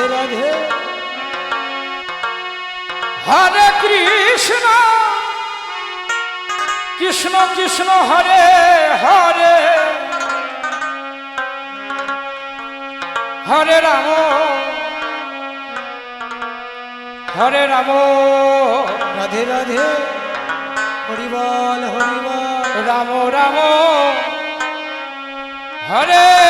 Radhe Radhe. হরে Krishna. Krishna Krishna, Hare Hare. হরে Ram. হরে Ram. Radhe Radhe. হরিবল হরিবল। Ram Ram. হরে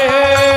Aê!